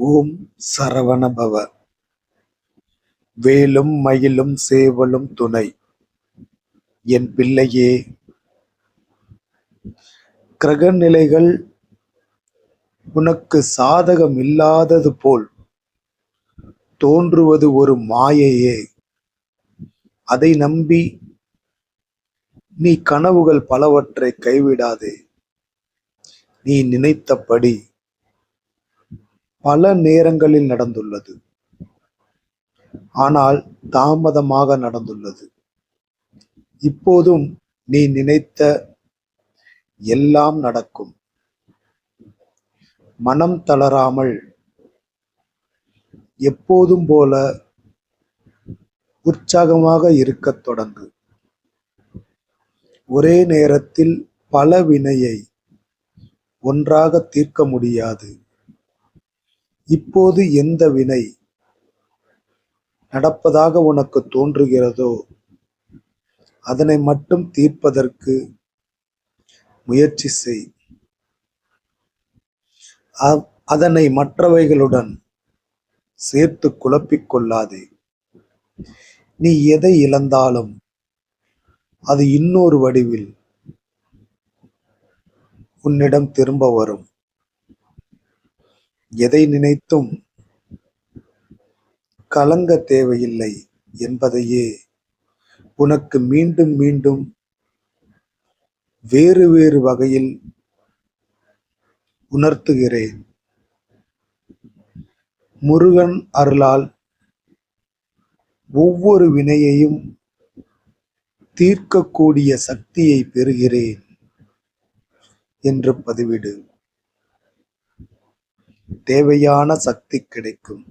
ஓம் சரவணபவ. வேலும் மயிலும் சேவலும் துணை. என் பிள்ளையே கிரக நிலைகள் உனக்கு சாதகம் இல்லாதது போல் தோன்றுவது ஒரு மாயையே. அதை நம்பி நீ கனவுகள் பலவற்றை கைவிடாதே. நீ நினைத்தபடி பல நேரங்களில் நடந்துள்ளது. ஆனால் தாமதமாக நடந்துள்ளது. இப்போதும் நீ நினைத்த எல்லாம் நடக்கும். மனம் தளராமல் எப்போதும் போல உற்சாகமாக இருக்கத் தொடங்கு. ஒரே நேரத்தில் பல வினையை ஒன்றாக தீர்க்க முடியாது. இப்போது எந்த வினை நடப்பதாக உனக்கு தோன்றுகிறதோ அதனை மட்டும் தீர்ப்பதற்கு முயற்சி செய். அதனை மற்றவைகளுடன் சேர்த்து குழப்பிக்கொள்ளாதே நீ எதை இழந்தாலும் அது இன்னொரு வடிவில் உன்னிடம் திரும்ப வரும். எதை நினைத்தும் கலங்க தேவையில்லை என்பதையே உனக்கு மீண்டும் மீண்டும் வேறு வேறு வகையில் உணர்த்துகிறேன். முருகன் அருளால் ஒவ்வொரு வினையையும் தீர்க்கக்கூடிய சக்தியை பெறுகிறேன் என்று பதிவிடு. தேவையான சக்தி கிடைக்கும்.